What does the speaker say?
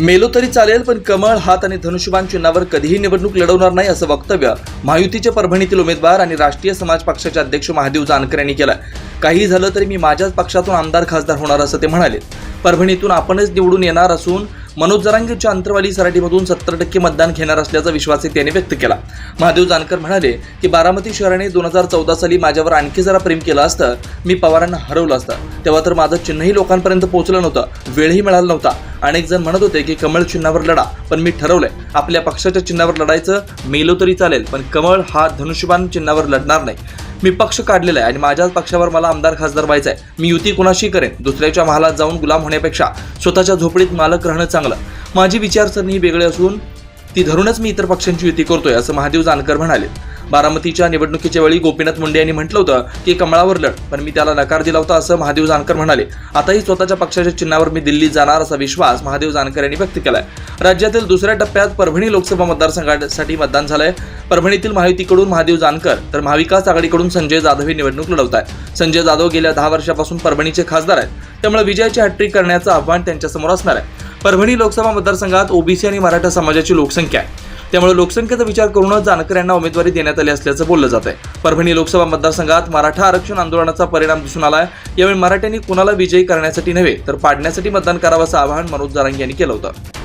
मेलो तरी चालेल पण कमळ हात आणि धनुष्यबान चिन्हावर कधीही निवडणूक लढवणार नाही असं वक्तव्य महायुतीचे परभणीतील उमेदवार आणि राष्ट्रीय समाज पक्षाचे अध्यक्ष महादेव जानकर यांनी केलं काही झालं तरी मी माझ्याच पक्षातून आमदार खासदार होणार असं ते म्हणाले. परभणीतून आपणच निवडून येणार असून मनोज जरांगेच्या अंतरवाली सराटीमधून सत्तर टक्के मतदान घेणार असल्याचा विश्वासही त्यांनी व्यक्त केला. महादेव जानकर म्हणाले की बारामती शहराने दोन हजार चौदा साली माझ्यावर आणखी जरा प्रेम केलं असतं. मी पवारांना हरवलं असतं. तेव्हा तर माझं चिन्हही लोकांपर्यंत पोहोचलं नव्हतं. वेळही मिळाला नव्हता. अनेक जण म्हणत होते की कमळ चिन्हावर लढा. पण मी ठरवलंय आपल्या पक्षाच्या चिन्हावर लढायचं मेलो तरी चालेल. पण कमळ हा धनुष्यबाण चिन्हावर लढणार नाही. मी पक्ष काढलेला आहे आणि माझ्याच पक्षावर मला आमदार खासदार व्हायचं आहे मी युती कुणाशी करेन? दुसऱ्याच्या महालात जाऊन गुलाम होण्यापेक्षा स्वतःच्या झोपडीत मालक राहणं चांगलं. माझी विचारसरणी वेगळी असून ती धरूनच मी इतर पक्षांची युती करतोय असं महादेव जानकर म्हणाले. बारामतीच्या निवडणुकीच्या वेळी गोपीनाथ मुंडे यांनी म्हटलं होतं की कमळावर लढ पण मी त्याला नकार दिला होता असं महादेव जानकर म्हणाले. आताही स्वतःच्या पक्षाच्या चिन्हावर मी दिल्लीत जाणार असा विश्वास महादेव जानकर यांनी व्यक्त केलाय. राज्यातील दुसऱ्या टप्प्यात परभणी लोकसभा मतदारसंघासाठी मतदान झालंय. परभणीतील महायुतीकडून महादेव जानकर तर महाविकास आघाडीकडून संजय जाधव ही निवडणूक लढवत आहेत संजय जाधव गेल्या दहा वर्षापासून परभणीचे खासदार आहेत. त्यामुळे विजयाची हॅट्रिक करण्याचं आव्हान त्यांच्यासमोर असणार आहे. परभणी लोकसभा मतदारसंघात ओबीसी आणि मराठा समाजाची लोकसंख्या आहे. त्यामुळे लोकसंख्येचा विचार करूनच जानकर यांना उमेदवारी देण्यात आली असल्याचं बोललं जात आहे. परभणी लोकसभा मतदारसंघात मराठा आरक्षण आंदोलनाचा परिणाम दिसून आलाय. यावेळी मराठ्यांनी कुणाला विजयी करण्यासाठी नव्हे तर पाडण्यासाठी मतदान करावं असं आवाहन मनोज जारांगे यांनी केलं होतं.